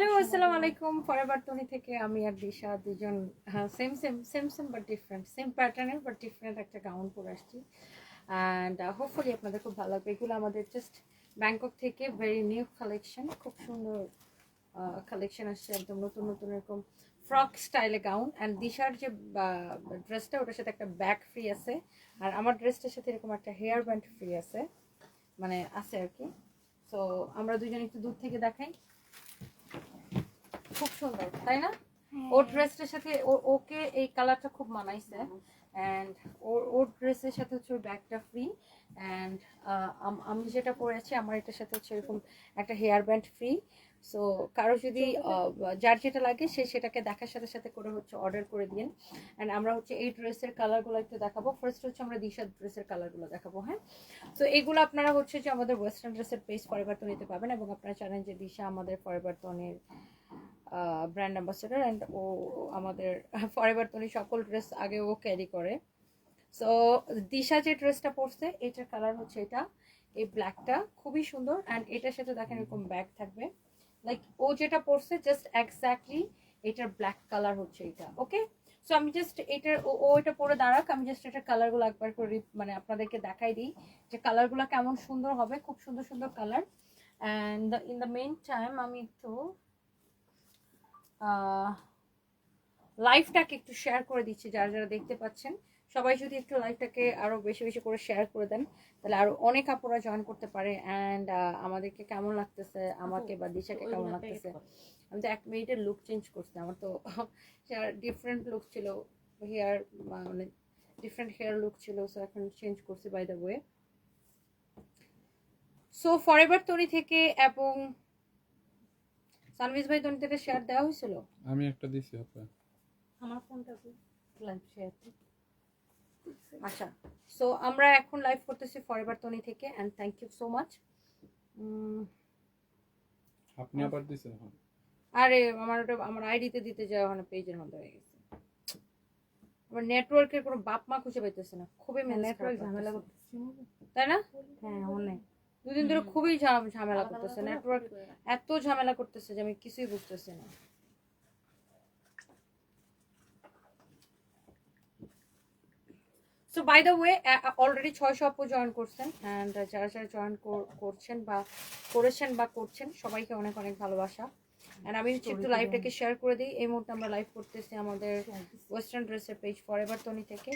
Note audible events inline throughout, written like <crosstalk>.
Hello আসসালামু আলাইকুম forever Tony থেকে আমি আর দিশা দুজন হ্যাঁ same same same same but different same প্যাটার্নের বাট ডিফারেন্ট একটা গাউন পরে আসছি। অ্যান্ড হোপফুলি আপনাদের খুব ভালো লাগবে। এগুলো আমাদের জাস্ট ব্যাংকক থেকে ভেরি নিউ কালেকশন খুব সুন্দর কালেকশন আসছে একদম নতুন নতুন এরকম ফ্রক স্টাইলে গাউন অ্যান্ড দিশার যে ড্রেসটা ওটার সাথে একটা ব্যাক ফ্রি আছে। আর আমার ড্রেসটার সাথে এরকম একটা হেয়ার ব্যান্ড ফ্রি আছে। মানে আছে আর কি। সো আমরা দুজন একটু দূর থেকে দেখাই। খুব সুন্দর তাই না? ওর ড্রেসটার সাথে ওকে এই কালারটা খুব মানাইছে। অ্যান্ড ওর ওর ড্রেসের সাথে হচ্ছে ওর ব্যাগটা ফ্রি অ্যান্ড আমি যেটা পরেছি আমার এটার সাথে হচ্ছে এরকম একটা হেয়ার ব্যান্ড ফ্রি সো কারও যদি যার যেটা লাগে সে সেটাকে দেখার সাথে সাথে করে হচ্ছে অর্ডার করে দিন অ্যান্ড আমরা হচ্ছে এই ড্রেসের কালারগুলো একটু দেখাবো। ফার্স্ট হচ্ছে আমরা দিশার ড্রেসের কালারগুলো দেখাবো হ্যাঁ? তো এগুলো আপনারা হচ্ছে যে আমাদের ওয়েস্টার্ন ড্রেসের পেজ পরিবর্তন নিতে পারবেন এবং আপনারা জানেন যে দিশা আমাদের পরিবর্তনের ব্র্যান্ড অ্যাম্বাসেডার অ্যান্ড ও আমাদের <laughs> পরিবর্তনী সকল ড্রেস আগে ও ক্যারি করে। সো দিশা যে ড্রেসটা পরছে এটার কালার হচ্ছে এটা। এই ব্ল্যাকটা খুবই সুন্দর অ্যান্ড এটার সাথে দেখেন এরকম ব্যাগ থাকবে। লাইক ও যেটা পরছে জাস্ট এক্স্যাক্টলি এটার ব্ল্যাক কালার হচ্ছে এটা ওকে সো আমি জাস্ট এটার, ও এটা পরে দাঁড়াক, আমি জাস্ট এটার কালারগুলো একবার করে মানে আপনাদেরকে দেখাই দিই যে কালারগুলো কেমন সুন্দর হবে, খুব সুন্দর সুন্দর colour and in the mean time আমি একটু লাইফটাকে একটু শেয়ার করে দিচ্ছি, যারা যারা দেখতে পাচ্ছেন। সবাই যদি একটু লাইভটাকে আরও বেশি বেশি করে শেয়ার করে দেন তাহলে আরও অনেক আপুরা জয়েন করতে পারে অ্যান্ড আমাদেরকে কেমন লাগতেছে আমাকে বা দিশাকে কেমন লাগতেছে? আমি তো এক মিনিটের লুক চেঞ্জ করছি আমার তো <laughs> ডিফারেন্ট লুক ছিল হেয়ার মানে ডিফারেন্ট হেয়ার লুক ছিল সো এখন চেঞ্জ করছি by the way so forever তরি থেকে এবং সানভিজ ভাই তনি থেকে শেয়ার দেওয়া হয়েছিল? আমি একটা দিছি আপা আমার ফোনটা লাইভ শেয়ার আচ্ছা সো আমরা এখন লাইভ করতেছি ফরএভার তনি থেকে and thank you so much আপনি আবার দিছেন এখন? আরে আমার ওটা আমার আইডিতে দিতে যাওয়া ওখানে পেজের মধ্যে হয়ে গেছে। আমার নেটওয়ার্কের কোনো বাপ মা খুঁজে পাইতেছে না খুবই নেটওয়ার্ক ঝামেলা করতেছে। তাই না? হ্যাঁ অনেক। দুদিন ধরে খুবই ঝামেলা করতেছে নেটওয়ার্ক এত ঝামেলা করতেছে যে আমি কিছুই বুঝতেছি না। So by the way already ছয়শো আপু জয়েন করছেন অ্যান্ড যারা যারা জয়েন করছেন বা করেছেন বা করছেন সবাইকে অনেক অনেক ভালোবাসা। অ্যান্ড আমি হচ্ছে একটু লাইভটাকে শেয়ার করে দিই। এই মুহূর্তে আমরা লাইভ করতেছি আমাদের ওয়েস্টার্ন ড্রেসের পেজ ফরএভার তনি থেকে।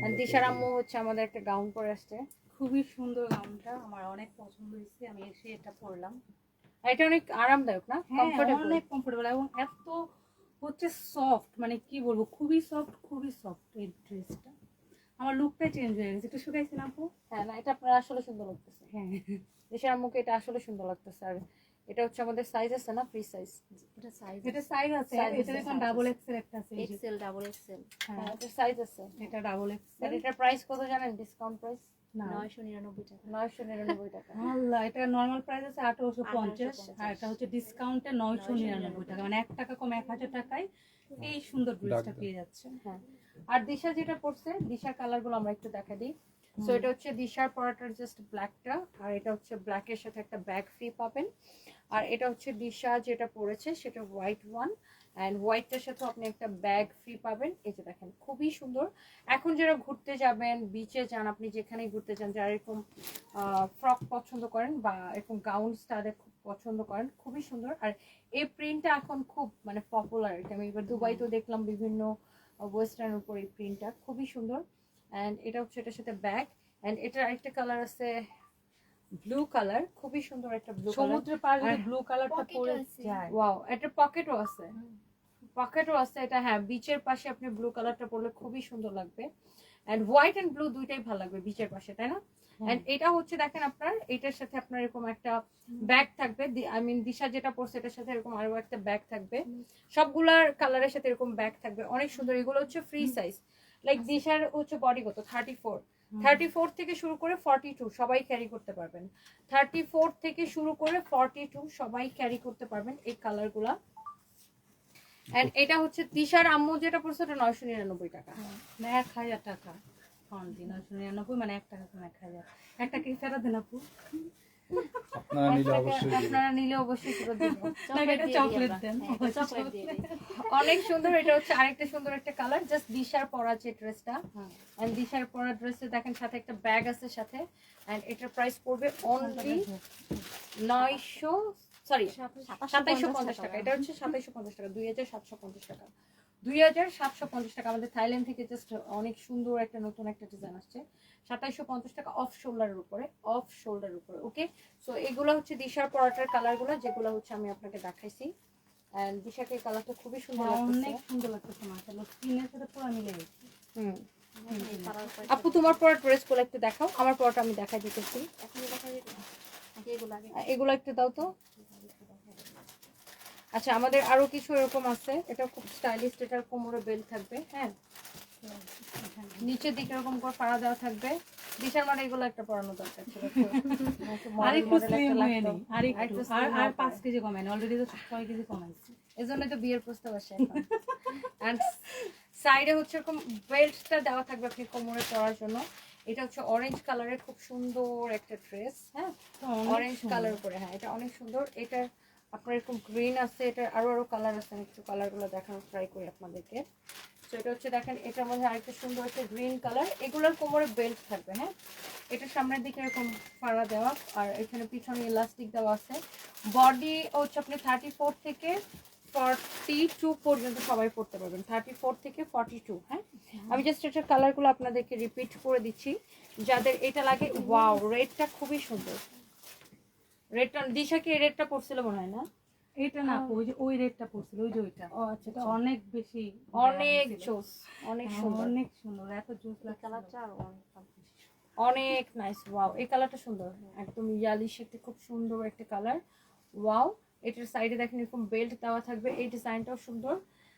অ্যান্ড দিশার আম্মু হচ্ছে আমাদের একটা গাউন পরে আসছে। খুবই সুন্দর গাউনটা আমার অনেক পছন্দ হয়েছে আমি এসে এটা পরলাম। আর এটা অনেক আরামদায়ক না? হ্যাঁ কমফোর্টেবল অনেক কমফোর্টেবল এবং এত হচ্ছে সফট মানে কি বলব খুবই সফট খুবই সফট এই ড্রেসটা আমার লুকটা চেঞ্জ হয়ে গেছে। একটু শুকাইছে না আপু? হ্যাঁ না এটা আপনার আসলে সুন্দর লাগতেছে। হ্যাঁ। দেশের আম্মুকে এটা আসলে সুন্দর লাগতেছে। আর এটা হচ্ছে আমাদের সাইজ আছে না ফ্রি সাইজ এটা সাইজ এটা সাইজ আছে। এটা আছে, দেখুন size ডাবল। এক্সেল একটা আছে। এক্সেল ডাবল এক্সেল হ্যাঁ। এটা সাইজ আছে। এটা ডাবল আর এক্সেল এটার প্রাইস কত জানেন? ডিসকাউন্ট প্রাইস না। নয়শো নিরানব্বই টাকা। নয়শো নিরানব্বই টাকা। আল্লাহ এটা নর্মাল প্রাইস আছে আঠারোশো পঞ্চাশ। 1850 আর এটা হচ্ছে ডিসকাউন্টে নয়শো নিরানব্বই টাকা। মানে এক টাকা কম এক হাজার টাকায় এই সুন্দর ড্রেসটা পেয়ে যাচ্ছে। হ্যাঁ। আর দিশা যেটা পড়ছে দিশার কালারগুলো আমরা একটু দেখা দিই। সো এটা হচ্ছে দিশার পরাটার জাস্ট ব্ল্যাকটা আর এটা হচ্ছে ব্ল্যাকের সাথে একটা ব্যাগ ফ্রি পাবেন। আর এটা হচ্ছে দিশা যেটা পড়েছে সেটা হোয়াইট ওয়ান অ্যান্ড হোয়াইটটার সাথে আপনি একটা ব্যাগ ফ্রি পাবেন। এই যে দেখেন খুবই সুন্দর। এখন যারা ঘুরতে যাবেন বিচে যান আপনি যেখানেই ঘুরতে যান যারা এরকম ফ্রক পছন্দ করেন বা এরকম গাউন তাদের খুব পছন্দ করেন খুবই সুন্দর। আর এই প্রিন্টটা এখন খুব মানে পপুলার আমি এবার দুবাইতেও দেখলাম বিভিন্ন ওয়েস্টার্ন উপর এই প্রিন্টটা খুবই সুন্দর। অ্যান্ড এটা হচ্ছে এটার সাথে ব্যাগ অ্যান্ড এটার আরেকটা কালার আছে ব্লু কালার খুবই সুন্দর একটা ব্লু কালার সমুদ্রের পাড়ে যদি ব্লু কালারটা পরে যায়। ওয়াও একটা পকেটও আছে। পকেটও আছে এটা হ্যাঁ বিচের পাশে আপনি ব্লু কালারটা পরলে খুবই সুন্দর লাগবে। এন্ড হোয়াইট এন্ড ব্লু দুইটাই ভালো লাগবে বিচের পাশে তাই না? এন্ড এটা হচ্ছে দেখেন আপনার এটার সাথে আপনার এরকম একটা ব্যাগ থাকবে। আই মিন দিশা যেটা পরছে এটার সাথে এরকম আরও একটা ব্যাগ থাকবে। সবগুলার কালারের সাথে এরকম ব্যাগ থাকবে। অনেক সুন্দর। এগুলো হচ্ছে ফ্রি সাইজ লাইক দিশার হচ্ছে বডি কত? থার্টি ফোর থার্টি ফোর থেকে শুরু করে ফর্টি টু সবাই ক্যারি করতে পারবেন। থার্টি ফোর থেকে শুরু করে ফর্টি টু সবাই ক্যারি করতে পারবেন এই কালারগুলা এন্ড এটা হচ্ছে দিশার আম্মু যেটা পড়ছে ওটা নয়শো নিরানব্বই টাকা। মানে এক হাজার টাকা। ফন্টি নয়শো নিরানব্বই মানে এক টাকা কম এক হাজার। একটা কি ফেরত দেন আপু। আপনারা নিলে অবশ্যই আপনারা নিলে অবশ্যই ফেরত দিব। <laughs> চকলেট দেন। চকলেট দিয়ে দিই অনেক সুন্দর এটা হচ্ছে আরেকটা সুন্দর একটা কালার জাস্ট দিশার পরা যে ড্রেসটা হ্যাঁ। এন্ড দিশার পরা ড্রেসে দেখেন সাথে একটা ব্যাগ আছে সাথে। এন্ড এটার প্রাইস পড়বে অনলি নয়শো সরি সাতাইশো পঞ্চাশ টাকা। এটা হচ্ছে পঞ্চাশ টাকা দুই হাজার সাতশো পঞ্চাশ টাকা। দুই হাজার সাতশো পঞ্চাশ টাকা। আমাদের থাইল্যান্ড থেকে জাস্ট অনেক সুন্দর একটা নতুন একটা ডিজাইন আসছে। পঞ্চাশ টাকা অফ শোল্ডারের উপরে অফ শোল্ডারের উপরে ওকে সো এগুলো হচ্ছে দিশার পরাটার কালারগুলো যেগুলো হচ্ছে আমি আপনাকে দেখাইছি। এন্ড দিশাকে কালারটা খুবই সুন্দর হ্যাঁ, অনেক সুন্দর লাগতেছে মাশাআল্লাহ। স্কিনের সাথে পুরো মিলে গেছে। হুম আপু তোমার পরা ড্রেসগুলো একটু দেখাও। আমার পরাটা আমি দেখাই দিতেছি। এখন দেখা এগুলো একটু দাও তো। আচ্ছা আমাদের আরও কিছু এরকম আছে। এটা খুব স্টাইলিশ এটার কোমরে বেল্ট থাকবে হ্যাঁ? নিচের দিকে এরকম করে ফাড়া দেওয়া থাকবে। দিশার মানে এগুলো একটা দরকার ছিল। <laughs> আর স্লিম হয়ে আরেকটু আর আর হওয়া পাঁচ পরে। কেজি কমায় অলরেডি তো ছয় কেজি কমাইছে। এজন্য তো বিয়ের প্রস্তাব আসে অ্যান্ড সাইডে হচ্ছে এরকম বেল্টটা দেওয়া থাকবে আপনি কোমরে পরার জন্য। এটা হচ্ছে অরেঞ্জ কালারের খুব সুন্দর একটা ড্রেস হ্যাঁ? অরেঞ্জ কালার করে হ্যাঁ এটা অনেক সুন্দর। এটা আপনার এরকম গ্রিন আছে এটা আরও আরও কালার আছে, আমি একটু কালারগুলো দেখানোর ট্রাই করি আপনাদেরকে। তো এটা হচ্ছে দেখেন, এটার মধ্যে আরেকটা সুন্দর একটা গ্রিন কালার এগুলোর কোমরে বেল্ট থাকবে হ্যাঁ? এটা সামনের দিকে এরকম ফাড়া দেওয়া, আর এখানে পিছনে ইলাস্টিক দেওয়া আছে। বডি হচ্ছে আপনি থার্টি ফোর থেকে ফর্টি টু পর্যন্ত সবাই পড়তে পারবেন। থার্টি ফোর থেকে ফর্টি টু হ্যাঁ? আমি জাস্ট এটার কালারগুলো আপনাদেরকে রিপিট করে দিচ্ছি। যাদের এটা লাগে ওয়াও রেডটা খুবই সুন্দর। রেডটা দিশা কি রেডটা পড়ছিল মনে হয় না? এটা না ওই যে ওই রেটটা পড়ছিল ওই যে ওইটা। ও আচ্ছা এটা অনেক বেশি অনেক। জোস অনেক হ্যাঁ, সুন্দর। অনেক সুন্দর এত জোস এই লাগছে কালারটা আর অনেক অনেক নাইস ওয়াও এই কালারটা সুন্দর। একদম ইয়ালিশ একটা খুব সুন্দর একটা কালার ওয়াও এটার সাইডে দেখেন এরকম বেল্ট দেওয়া থাকবে এই ডিজাইনটাও সুন্দর।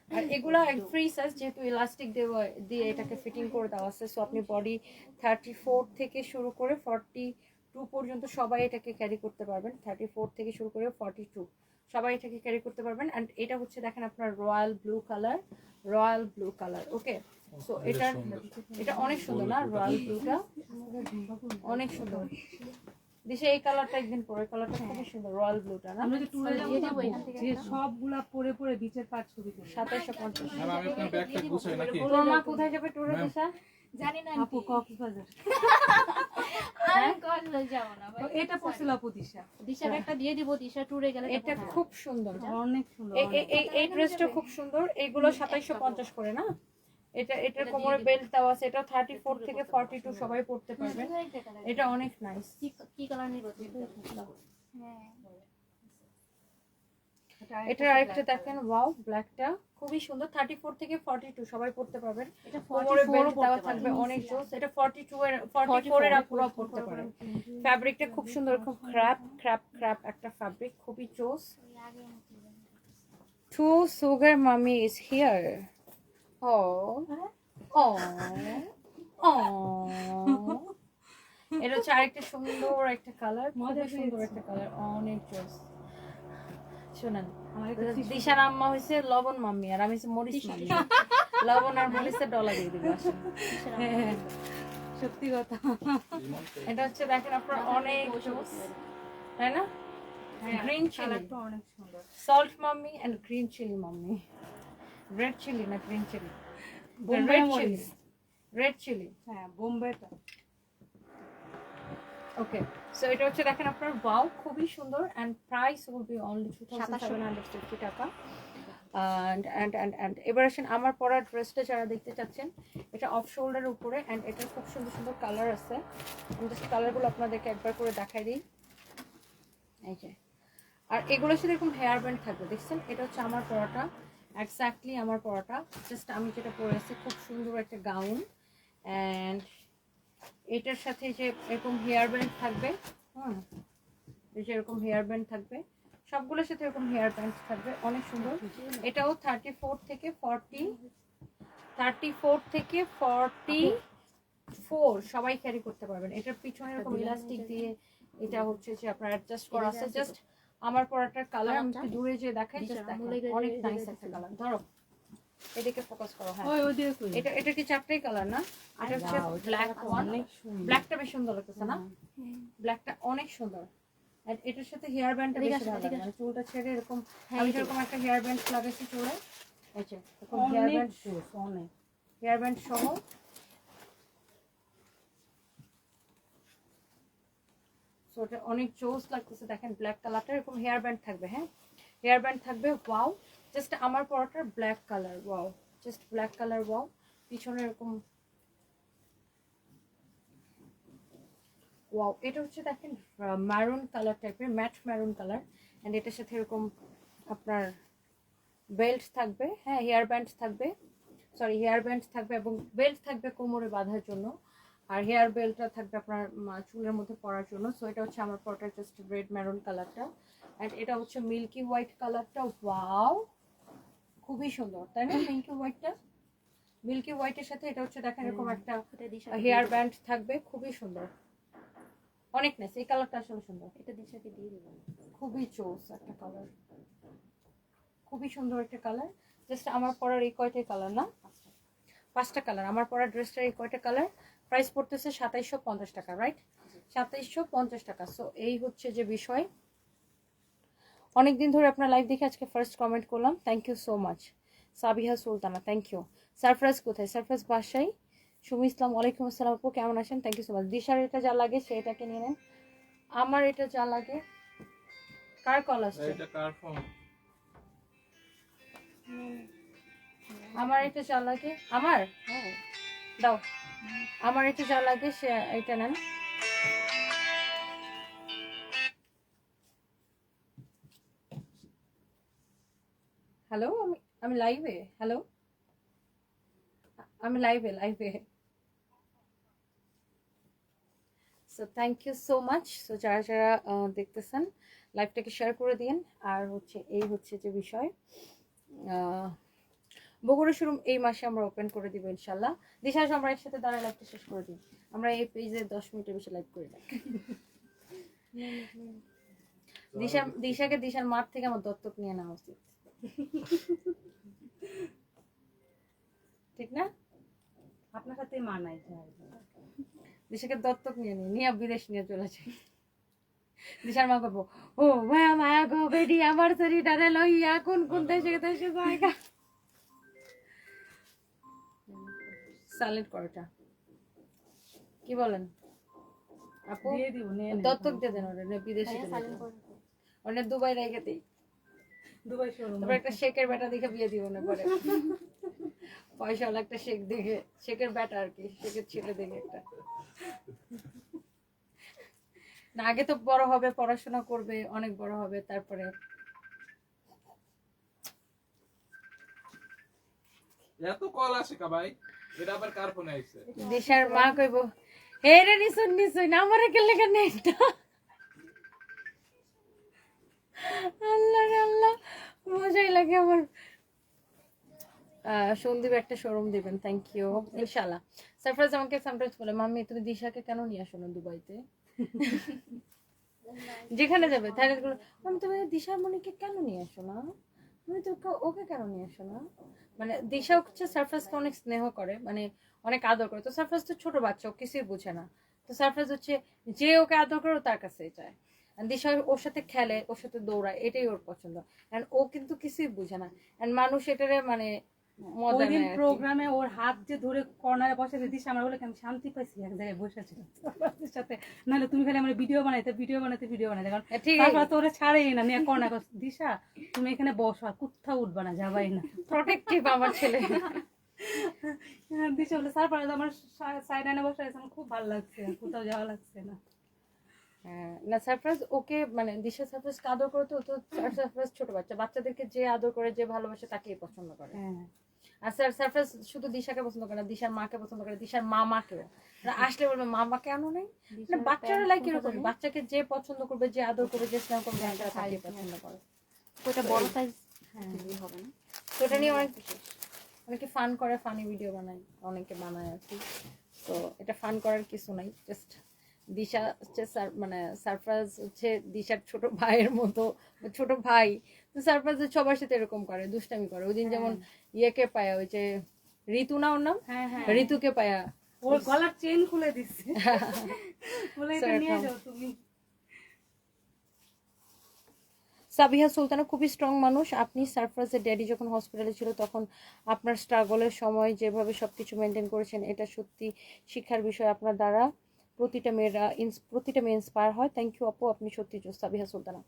আর এগুলো ফ্রি সাইজ যেহেতু ইলাস্টিক দেওয়া দিয়ে এটাকে ফিটিং করে দেওয়া আছে সো আপনি বডি থার্টি ফোর থেকে শুরু করে ফর্টি টু পর্যন্ত সবাই এটাকে ক্যারি করতে পারবেন। থার্টি ফোর থেকে শুরু করে ফর্টি টু সবাই এটাকে ক্যারি করতে পারবেন। অ্যান্ড এটা হচ্ছে দেখেন আপনার royal blue colour royal blue colour okay so এটা এটা অনেক সুন্দর না রয়্যাল ব্লুটা অনেক সুন্দর। দেশে এই কালারটা একদিন পরে কালারটা খুবই সুন্দর রয়্যাল ব্লুটা না? আমরা যে ট্যুরে যাব দিয়ে না দেবো এখান থেকে যে? সবগুলা পরে পরে বিচের পাট ছবি পঞ্চাশ। ম্যাম আমি আপনার ব্যাগটা গুছাই নাকি? কোথায় যাবে টুরে দিশা? জানি না আপু কক্সবাজার আমি কক্সবাজার তো এটা পড়ছিল আপু দিশা। দিশার একটা দিয়ে দিব দিশা ট্যুরে গেলে এটা খুব সুন্দর। অনেক সুন্দর এই ড্রেসটা খুব সুন্দর। এইগুলো সাতাইশো পঞ্চাশ করে না? এটা এটার কোমরে বেল্ট দেওয়া আছে এটা থার্টি ফোর থেকে ফর্টি টু সবাই পড়তে পারবে। এটা অনেক নাইস কি কালার নিব? হ্যাঁ। এটার আরেকটা দেখেন ওয়াও ব্ল্যাকটা খুবই সুন্দর থার্টি ফোর থেকে ফর্টি টু সবাই পড়তে পারবেন। এটা কোমরে 44 বেল্ট দেওয়া থাকবে অনেক জোস এটা ফর্টি টু এর ফর্টি ফোর এর আপুরা পড়তে পারে ফ্যাব্রিকটা খুব সুন্দর খুব ক্র্যাপ ক্র্যাপ ক্র্যাপ একটা ফ্যাব্রিক খুবই জোস to sugar mummy is here ও ও ও এটা হচ্ছে আরেকটা সুন্দর একটা কালার খুবই সুন্দর একটা কালার অনেক জোস শুনেন দিশার আম্মা হয়েছে লবণ মাম্মি আর আমি হচ্ছে মরিচ মাম্মি। লবণ আর মরিচের ডলা দিয়ে দিবে হ্যাঁ, সত্যি কথা। এটা হচ্ছে দেখেন আপনার অনেক জোস তাই না? Green chilli salt mummy and green chilli mummy. Red chilli না গ্রিন চিলি রেড চিলি মরিচ। রেড চিলি হ্যাঁ বোম্বেটা ওকে সো এটা হচ্ছে দেখেন আপনার ওয়াও খুবই সুন্দর and price will be only two thousand টাকা। অ্যান্ড অ্যান্ড অ্যান্ড অ্যান্ড এবার আসেন আমার পরা ড্রেসটা যারা দেখতে চাচ্ছেন এটা অফ শোল্ডারের উপরে অ্যান্ড এটার খুব সুন্দর সুন্দর কালার আছে। আমি জাস্ট কালারগুলো আপনাদেরকে একবার করে দেখাই দিই। এই যে। আর এগুলোর সাথে এরকম হেয়ার ব্যান্ড থাকবে দেখছেন? এটা হচ্ছে আমার পরাটা এক্স্যাক্টলি আমার পরাটা। জাস্ট আমি যেটা পরেছি খুব সুন্দর একটা গাউন অ্যান্ড এটার সাথে যে এরকম হেয়ার ব্যান্ড থাকবে হুম এই যে এরকম হেয়ার ব্যান্ড থাকবে সবগুলোর সাথে এরকম হেয়ার ব্যান্ড থাকবে অনেক সুন্দর। এটাও থার্টি ফোর থেকে ফর্টি থার্টি ফোর থেকে ফর্টি ফোর সবাই ক্যারি করতে পারবেন। এটার পিছনে এরকম ইলাস্টিক দিয়ে এটা হচ্ছে যে আপনার অ্যাডজাস্ট করা আছে। জাস্ট আমার পরাটার কালার আমি একটু দূরে যে দেখাই জাস্ট অনেক নাইস একটা কালার ধরো এদিকে ফোকাস করো হ্যাঁ। ওই ওই দিয়ে কই এটা এটা কি চারটাই কালার না? এটা হচ্ছে ব্ল্যাক ওয়ান ব্ল্যাকটা বেশ সুন্দর লাগতেছে না? ব্ল্যাকটা অনেক সুন্দর। And এটার সাথে হেয়ার ব্যান্ডটা বেশি ভালো লাগে। মানে চুলটা ছেড়ে এরকম হ্যাঁ, আমি। যেরকম একটা হেয়ার ব্যান্ড লাগাইছি চুলে যে এরকম হেয়ার ব্যান্ড অনেক। হেয়ার ব্যান্ড সহ। এটা অনেক জোস লাগতেছে দেখেন ব্ল্যাক কালারটা এরকম হেয়ার ব্যান্ড থাকবে হ্যাঁ? হেয়ার ব্যান্ড থাকবে ওয়াও জাস্ট আমার পরাটার black colour wow just black colour wow পিছনে এরকম ওয়াও এটা হচ্ছে দেখেন ম্যারুন কালার টাইপের ম্যাট ম্যারুন কালার অ্যান্ড এটার সাথে এরকম আপনার বেল্ট থাকবে হ্যাঁ হেয়ার ব্যান্ড থাকবে সরি হেয়ার ব্যান্ড থাকবে এবং বেল্ট থাকবে কোমরে বাঁধার জন্য আর হেয়ার বেল্টটা থাকবে আপনার চুলের মধ্যে পরার জন্য। সো এটা হচ্ছে আমার পরটা জাস্ট রেড ম্যারুন কালারটা অ্যান্ড এটা হচ্ছে মিল্কি হোয়াইট কালারটা ওয়াও খুবই সুন্দর তাই না? মিল্কি হোয়াইটটা মিল্কি হোয়াইটের সাথে এটা হচ্ছে দেখেন এরকম একটা হেয়ার ব্যান্ড থাকবে। খুবই সুন্দর। অনেক নাইস এই কালারটা আসলে সুন্দর। এটা দিশাকে দিয়ে দেবো। খুবই চোস একটা কালার খুবই সুন্দর একটা কালার জাস্ট আমার পরার এই কয়টাই কালার না? পাঁচটা কালার আমার পরার ড্রেসটার এই কয়টা কালার প্রাইস পড়তেছে সাতাইশশো পঞ্চাশ টাকা রাইট সাতাইশশো পঞ্চাশ টাকা। সো এই হচ্ছে যে বিষয়। অনেকদিন ধরে আপনার লাইভ দেখে আজকে ফার্স্ট কমেন্ট করলাম। Thank you so much Sabiha Sultana thank you Sarfaraz কোথায়? সারফরাজ বাসাই সুমি ইসলাম ওয়ালাইকুম আসসালাম আপু কেমন আছেন? থ্যাংক ইউ সো মাচ দিশার এটা যা লাগে সেটাকে নিয়ে নেন। আমার এটা যা লাগে কার কল আসছে? এটা কার ফোন আমার এটা যা লাগে আমার? হ্যাঁ। দাও। আমার এটা যা লাগে সে এটা নেন। হ্যালো আমি আমি লাইভে হ্যালো আমি লাইভে লাইভে so thank you so much so যারা যারা দেখতেছেন লাইভটাকে শেয়ার করে দিন। আর হচ্ছে, এই হচ্ছে যে বিষয় বগুড়া শোরুম এই মাসে আমরা ওপেন করে দিব ইনশাল্লাহ দিশা আসো, আমরা একসাথে দাঁড়ায় লাইভটা শেষ করে দিই। আমরা এই পেজে দশ মিনিটের বেশি লাইভ করি না। <laughs> দিশা দিশাকে দিশার মাঠ থেকে আমার দত্তক নিয়ে নেওয়া উচিত। ঠিক না? আপনার সাথে যায় দিশাকে দত্তক নিয়ে নিই নিয়ে বিদেশ নিয়ে চলে যাই দিশার মা করব ও ভাইয়া মায়া গো বেডি আমার শরীরটারে লইয়া কোন কোন দেশে দেশে জায়গা সাইলেন্ট করটা। কি বলেন? আপু? দিয়ে দিব নিয়ে দত্তক দিয়ে দেন ওরা বিদেশে যাবে। করে দুবাই রেখে দিই দুবাই শোরুম তারপর একটা বেটা দেখে বিয়ে দিব না পরে। পয়সাওয়ালা একটা শেক দেখে বেটা আর কি শেকের ছেলে দেখে একটা। না আগে তো বড় হবে পড়াশোনা করবে অনেক বড় হবে তারপরে। এত কল আসে কা ভাই? এটা আবার কার ফোনে আইছে? দিশার মা কইব হে রে নিশুন নিশুন আমারে কেলে কেন এটা আল্লাহ রে আল্লাহ মজাই লাগে আমার। আহ, সন্দীপ একটা শোরুম দিবেন থ্যাংক ইউ ইনশাল্লাহ সারপ্রাইজ আমাকে সামটাইমস বলে মাম্মি তুমি দিশাকে কেন নিয়ে আসো না দুবাইতে? <laughs> যেখানে যাবে তাহলে বলে, মাম্মি তুমি দিশা মনিকে কেন নিয়ে আসো না? তুমি তো ওকে- কেন নিয়ে আসো না? মানে দিশা হচ্ছে সারফরাজকে অনেক স্নেহ করে মানে অনেক আদর করে। তো সারফরাজ তো ছোট বাচ্চা, ও কিছুই বুঝে না। তো সারফরাজ হচ্ছে যে ওকে আদর করে তার কাছেই যায়। দিশা ওর সাথে খেলে, ওর সাথে দৌড়ায়, এটাই ওর পছন্দ। অ্যান্ড ও কিন্তু কিছুই বুঝে না। এন্ড মানুষ এটারে মানে মজা ওই দিন নেয় আর কি। প্রোগ্রামে ওর হাত যে ধরে কর্নারে বসে দিদিস আমার বলে আমি শান্তি পাইছি এক জায়গায় বসে তোর সাথে। নাহলে তুমি খালি আমার ভিডিও বানাইতে ভিডিও বানাইতে ভিডিও বানাইতে। কারণ ঠিক তারপর তো ওরা ছাড়েই না নিয়ে কর্নার দিশা তুমি এখানে বসো আর কোথাও উঠবা না যাবাই না। প্রোটেক্টিভ আমার ছেলে। হ্যাঁ, দিশা বলে তো আমার সাইড আনে বসে আছে আমার খুব ভালো লাগছে কোথাও যাওয়া লাগছে না। হ্যাঁ, না সারপ্রাইজ ওকে মানে দিশা সারপ্রাইজ আদর করে তো ও তো সারপ্রাইজ ছোট বাচ্চা। বাচ্চাদেরকে যে আদর করে যে ভালোবাসে তাকেই পছন্দ করে। হ্যাঁ। আর স্যার সারপ্রাইজ শুধু দিশাকে পছন্দ করে না দিশার মাকে পছন্দ করে দিশার মামাকেও। আসলে বলবে মামা কেন নেই? মানে বাচ্চারা লাইক এরকম বাচ্চাকে যে পছন্দ করবে যে আদর করবে যে স্নেহ করবে হ্যাঁ, পছন্দ করে। ওটা বড় সাইজ হ্যাঁ। হবে না। তো এটা নিয়ে অনেক অনেকে ফান করে ফানি ভিডিও বানায় অনেকে বানায় আর কি। তো এটা ফান করার কিছু নাই জাস্ট দিশা হচ্ছে মানে সারপ্রাইজ হচ্ছে দিশার ছোট ভাইয়ের মতো ছোট ভাই। তো সারপ্রাইজ সবার সাথে এরকম করে দুষ্টামি করে। ওই দিন যেমন ইয়েকে পায়া ওই যে ঋতু না ওর নাম? হ্যাঁ হ্যাঁ। ঋতুকে পায়া। ওর গলার চেন খুলে দিচ্ছে। <laughs> বলে এটা নিয়ে যাও তুমি। সাবিহা সুলতানা খুবই স্ট্রং মানুষ। আপনি সারফরাজের ড্যাডি যখন হসপিটালে ছিল তখন আপনার স্ট্রাগলের সময় যেভাবে সব কিছু মেনটেন করেছেন এটা সত্যি শিক্ষার বিষয় আপনার দ্বারা। প্রতিটা মেয়েরা প্রতিটা মেয়ে ইন্সপায়ার হয়। থ্যাংক ইউ আপু। আপনি সত্যি সাবিহা সুলতানা।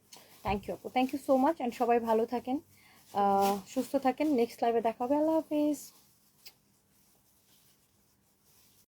থ্যাংক ইউ আপু thank you so much and সবাই ভালো থাকেন। সুস্থ থাকেন। নেক্সট লাইভে দেখা হবে। আল্লাহ হাফিজ।